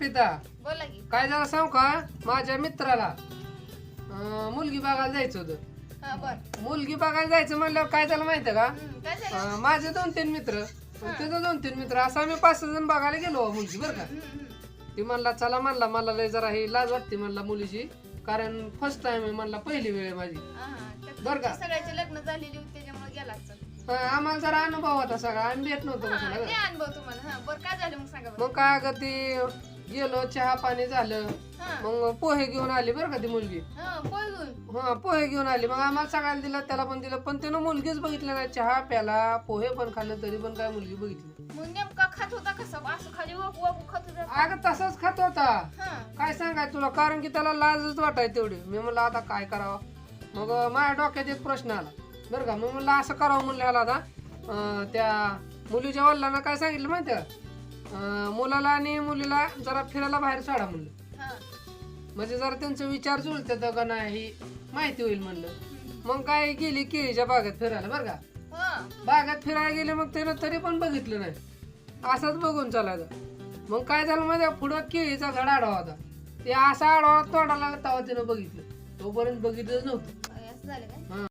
अर्पिता बोला की. काय झालं सांग का? माझ्या मित्राला. अं, मुलगी बघायला जायचं होतं. हा बर. मुलगी बघायला जायचं म्हणल्यावर काय झालं माहितीये का? हम्म, काय झालं? अं, माझे दोन तीन मित्र. त्याचं दोन तीन मित्र. असं आम्ही पाच सहा जण बघायला गेलो हो मुलगी बरं का? हम्म, हम्म. ती म्हणला चला म्हणला मला लय जरा ही लाज वाटते म्हणला मुलीची कारण फर्स्ट टाइम आहे म्हणला पहिली वेळ आहे माझी. हा, हा. तर बरं का? सगळ्याचे लग्न झालेली होती त्याच्यामुळे गेला असेल. अं, आम्हाला जरा अनुभव होता सगळा. आम्ही भेट नव्हतो हा, कशाला ते गं. अनुभव तुम्हाला. हा बरं काय झालं मग सांगा बरं. मग काय अगं ती गेलो चहा पाणी झालं. हा. मग पोहे घेऊन आली बरं का ती मुलगी. हा घेऊन. हा पोहे घेऊन आली. मग आम्हाला सगळ्याला दिलं त्याला पण दिलं पण त्यानं मुलगीच बघितलं नाही. चहा प्याला पोहे पण खाल्लं तरी पण काय मुलगी बघितली मग नेमका खात होता कसं असं खाली वाकू वाकू खात होता. अगं तसाच खात होता. हा. काय सांगाय तुला? कारण की त्याला लाजच वाटाय तेवढी. मी म्हणलं आता काय करावं? मग माझ्या डोक्यात एक प्रश्न आला. बरं का? मग म्हणलं असं करावं म्हणलं ह्याला आता. अं, त्या मुलीच्या वडिलांना काय सांगितलं माहिती अं, मुलाला आणि मुलीला जरा फिरायला बाहेर सोडा म्हणलं. हा. म्हणजे जरा त्यांचे विचार जुळतात का नाही माहिती होईल म्हणलं. मग काय गेली केळीच्या बागेत फिरायला बरं का? हा. बागेत फिरायला गेले मग त्यानं तरी पण बघितलं नाही. असंच बघून चालायचं. मग काय झालं माहिती आहे? पुढं केळीचा झाड आडवा होता. ते असा आडवा तोंडाला तेव्हा त्यानं बघितलं. तोपर्यंत बघितलंच नव्हतं. असं झालं काय? हा.